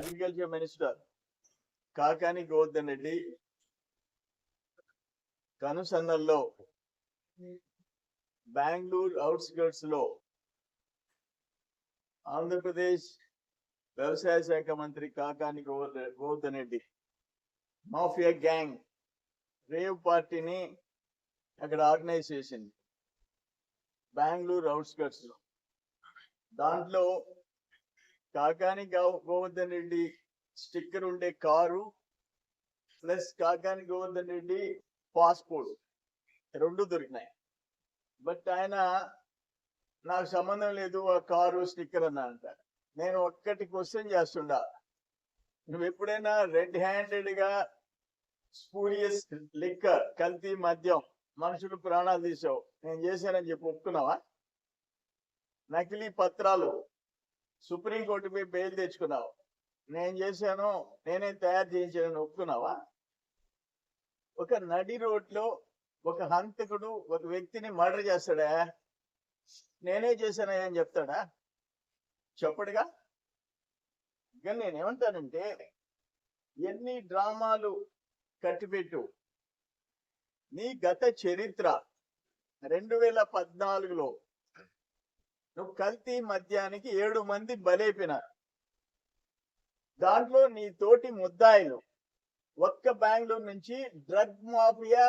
Agriculture minister Kakani Govardhan Reddy కనుసన్నల్లో బెంగళూరు అవుట్స్కర్ట్స్లో ఆంధ్రప్రదేశ్ వ్యవసాయ శాఖ మంత్రి Kakani Govardhan Reddy mafia gang rave పార్టీని అక్కడ ఆర్గనైజ్ చేసింది. బెంగళూరు అవుట్స్కర్ట్స్లో దాంట్లో కాకాని గోవర్ధన్ రెడ్డి స్టిక్కర్ ఉండే car plus Kakani Govardhan Reddy passport. రెండు దొరికినాయి. బట్ ఆయన నాకు సంబంధం లేదు ఆ కారు స్టిక్కర్ అన్న అంటారు నేను ఒక్కటి క్వశ్చన్ చేస్తుండా. నువ్వు ఎప్పుడైనా రెడ్ హ్యాండెడ్గా స్పూరియస్ లిక్కర్ కల్తీ మద్యం మనుషులు ప్రాణాలు తీసావు నేను చేశానని చెప్పి ఒప్పుకున్నావా? నకిలీ పత్రాలు సుప్రీంకోర్టు పోయి బెయిల్ తెచ్చుకున్నావు. నేను చేశాను నేనే తయారు చేయించాను ఒప్పుకున్నావా? ఒక నడి రోడ్లో ఒక హంతకుడు ఒక వ్యక్తిని మర్డర్ చేస్తాడా? నేనే చేశానా అని చెప్తాడా? చెప్పడుగా. ఇక నేనేమంటానంటే ఎన్ని డ్రామాలు కట్టిపెట్టు. నీ గత చరిత్ర రెండు వేల పద్నాలుగులో నువ్వు కల్తీ మద్యానికి ఏడు మంది బలైపోయినారు దాంట్లో నీ తోటి ముద్దాయిలు. ఒక్క బెంగళూరు నుంచి drug mafia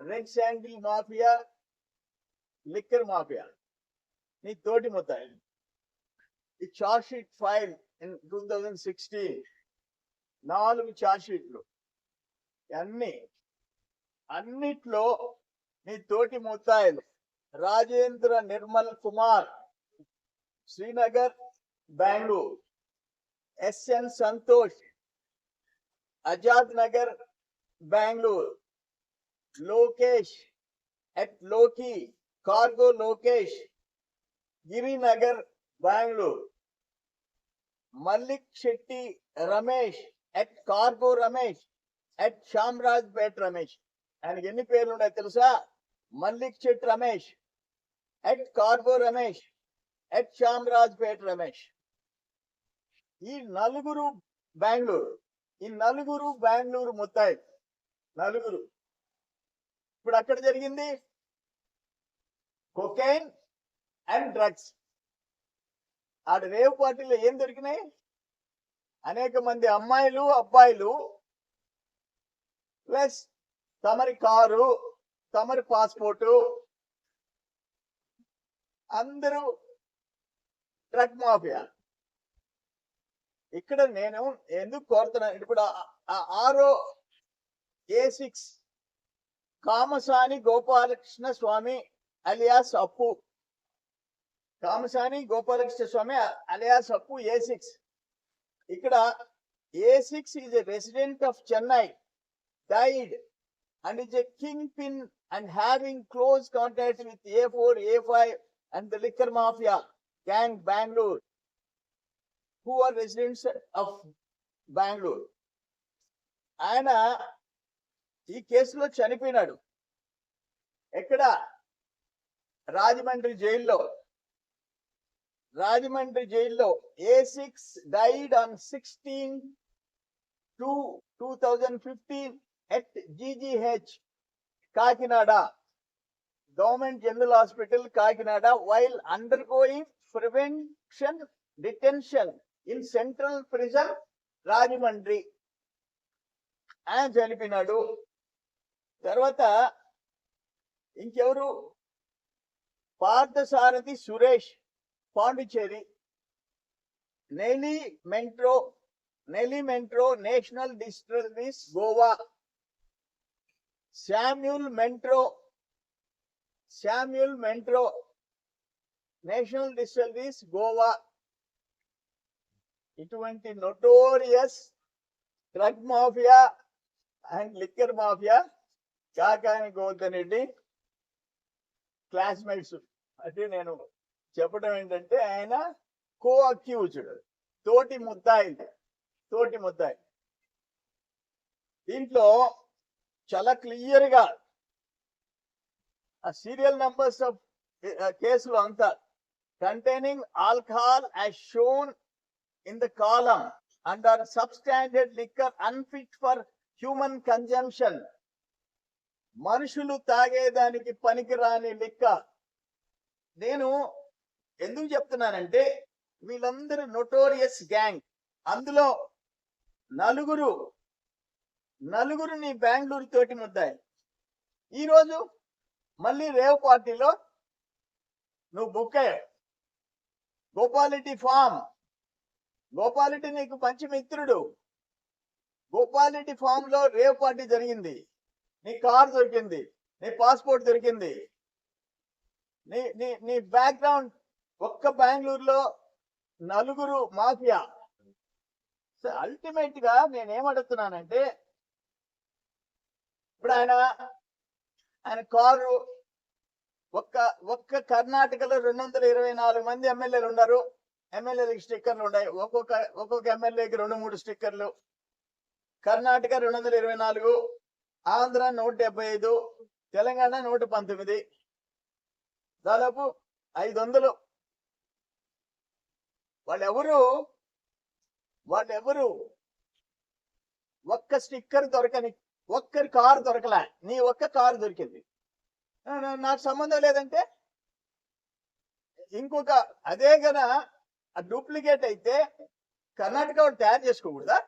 red sandal mafia liquor mafia. నీ తోటి ముద్దాయిలు. ఈ charge sheet file in two thousand sixteen నాలుగు చార్జ్ షీట్లు. అన్ని అన్నిట్లో నీ తోటి ముద్దాయిలు. Rajendra Nirmal Kumar Srinagar Bengaluru. SN Santosh Azad Nagar Bengaluru. Lokesh ఎట్లోకి cargo Lokesh Girinagar Bengaluru. Mallik Shetty Ramesh at cargo Ramesh at Chamarajpet Ramesh. ఆయనకి ఎన్ని పేర్లు ఉన్నాయో తెలుసా? Mallik Shetty Ramesh at cargo Ramesh at Chamarajpet Ramesh ఈ నలుగురు బెంగళూరు ఈ నలుగురు బెంగళూరు ముత్తాయి. నలుగురు. ఇప్పుడు అక్కడ జరిగింది? కొకైన్ అండ్ డ్రగ్స్ ఆడ రేవ్ పార్టీలో ఏం దొరికినాయి? అనేక మంది అమ్మాయిలు అబ్బాయిలు. ప్లస్ తమరి కారు తమరి పాస్పోర్టు అందరూ డ్రగ్ మాఫియా. ఇక్కడ నేను ఎందుకు కోరుతున్నాను ఇప్పుడు ఆరో A six Kamasani Gopalakrishna Swamy alias Appu. Kamasani Gopalakrishna Swamy alias Appu A six. ఇక్కడ A six is a resident of Chennai died and is a kingpin and having close contact with A four A five and the liquor mafia gang Bangalore, who are residents of Bangalore. ఆయన ఈ కేసులో చనిపోయినాడు. ఎక్కడ? రాజమండ్రి జైల్లో. రాజమండ్రి జైల్లో A six died on sixteen two two thousand fifteen at GGH Kakinada. Government general hospital Kakinada while undergoing prevention detention in central prison Rajahmundry. ఆయన చనిపోయినాడు. తర్వాత ఇంకెవరు? Parthasarathi Suresh Pondicherry Nelly Mentro Nelly Mentro national distilleries Goa. Samuel Mentro Samuel Mentro national distilleries Goa. ఇటువంటి notorious drug mafia and liquor mafia Kakani Govardhan Reddy classmates. అంటే నేను చెప్పడం ఏంటంటే ఆయన కో అక్యూజ్డ్ తోటి ముద్దాయి తోటి ముద్దాయి. దీంట్లో చాలా క్లియర్ ఆ సీరియల్ నంబర్స్ ఆఫ్ కేసులు అంతా containing alcohol as shown in the column under substandard liquor unfit for human consumption. మనుషులు తాగేదానికి పనికిరాని లిక్క నేను ఎందుకు చెప్తున్నానంటే వీళ్ళందరూ నొటోరియస్ గ్యాంగ్ అందులో నలుగురు నలుగురిని బెంగళూరు తోటి ముద్దాయి. ఈరోజు మళ్ళీ రేవ్ పార్టీలో నువ్వు బుక్ అయ్యావు గోపాలిటీ ఫామ్. గోపాలిటీ నీకు మంచి మిత్రుడు. గోపాలిటీ ఫామ్లో రేవ్ పార్టీ జరిగింది. నీ కార్ దొరికింది. నీ పాస్పోర్ట్ దొరికింది. నీ నీ నీ బ్యాక్గ్రౌండ్ ఒక్క బెంగళూరులో నలుగురు మాఫియా. అల్టిమేట్గా నేనేమడుగుతున్నానంటే ఇప్పుడు ఆయన ఆయన కారు ఒక్క ఒక్క కర్ణాటకలో రెండు వందల ఇరవై నాలుగు మంది ఎమ్మెల్యేలు ఉన్నారు ఎమ్మెల్యేలకి స్టిక్కర్లు ఉన్నాయి ఒక్కొక్క ఒక్కొక్క ఎమ్మెల్యేకి రెండు మూడు స్టిక్కర్లు. కర్ణాటక రెండు వందల ఇరవై నాలుగు ఆంధ్ర నూట డెబ్బై ఐదు తెలంగాణ నూట పంతొమ్మిది. దాదాపు ఐదు వందలు వాళ్ళెవరు వాళ్ళెవరు ఒక్క స్టిక్కర్ దొరకని ఒక్కరి కారు దొరకలే. నీ ఒక్క కారు దొరికింది. నాకు సంబంధం లేదంటే ఇంకొక అదే గన డూప్లికేట్ అయితే కర్ణాటక వాళ్ళు తయారు చేసుకోకూడదా?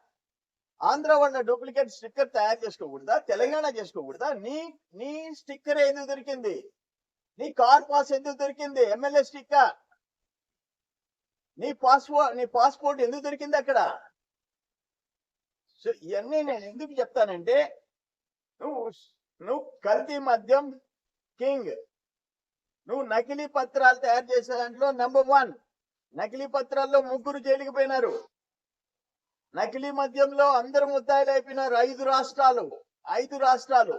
ఆంధ్ర వాళ్ళ డూప్లికేట్ స్టిక్కర్ తయారు చేసుకోకూడదా? తెలంగాణ చేసుకోకూడదా? నీ నీ స్టిక్కర్ ఎందుకు దొరికింది? నీ కార్ పాస్ ఎందుకు దొరికింది? MLA sticker. నీ పాస్పోర్ట్ నీ పాస్పోర్ట్ ఎందుకు దొరికింది అక్కడ? సో ఇవన్నీ నేను ఎందుకు చెప్తానంటే నువ్వు నువ్వు కల్తీ మద్యం కింగ్. నువ్వు నకిలీ పత్రాలు తయారు చేసే దాంట్లో నెంబర్ వన్ నకిలీ పత్రాల్లో ముగ్గురు జైలుకి పోయినారు. నకిలీ మద్యంలో అందరు ముద్దాయిలు అయిపోయినారు ఐదు రాష్ట్రాలు ఐదు రాష్ట్రాలు.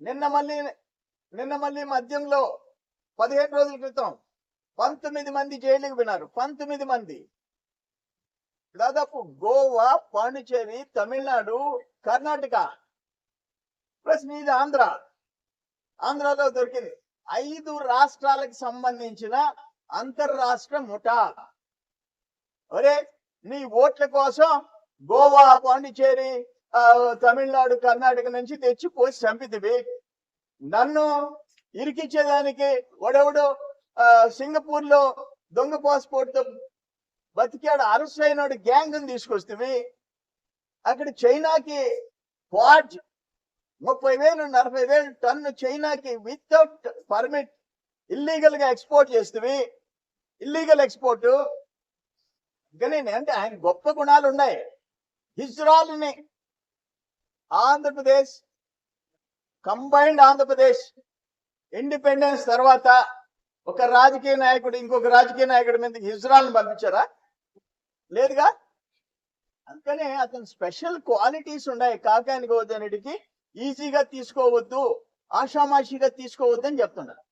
నిన్న మళ్ళీ నిన్న మళ్ళీ మద్యంలో పదిహేను రోజుల క్రితం పంతొమ్మిది మంది జైలుకి పోయినారు. పంతొమ్మిది మంది. దాదాపు గోవా పాండిచేరి తమిళనాడు కర్ణాటక ప్లస్ మీది ఆంధ్ర. ఆంధ్రలో దొరికింది. ఐదు రాష్ట్రాలకు సంబంధించిన అంతర్రాష్ట్ర ముఠా. ఒరే నీ ఓట్ల కోసం గోవా పాండిచేరి తమిళనాడు కర్ణాటక నుంచి తెచ్చి పోసి చంపితివి. నన్ను ఇరికిచ్చేదానికి వాడెవడు సింగపూర్లో దొంగ పాస్పోర్ట్తో బతికాడు అరెస్ట్ అయినాడు గ్యాంగ్ తీసుకొస్తే అక్కడ చైనాకి వాట్ ముప్పై వేలు నలభై వేలు టన్ను చైనాకి వితౌట్ పర్మిట్ ఇల్లీగల్గా ఎక్స్పోర్ట్ చేస్తుంది ఇల్లీగల్ ఎక్స్పోర్ట్ కానీ అంటే ఆయన గొప్ప గుణాలు ఉన్నాయి. హిజ్రాల్ని ఆంధ్రప్రదేశ్ కంబైన్డ్ ఆంధ్రప్రదేశ్ ఇండిపెండెన్స్ తర్వాత ఒక రాజకీయ నాయకుడు ఇంకొక రాజకీయ నాయకుడి మీద హిజ్రాల్ని పంపించారా? లేదుగా? అందుకనే అతని స్పెషల్ క్వాలిటీస్ ఉన్నాయి. కాకాని వద్దన్నిటికి ఈజీగా తీసుకోవద్దు ఆషామాషిగా తీసుకోవద్దు అని చెప్తున్నారు.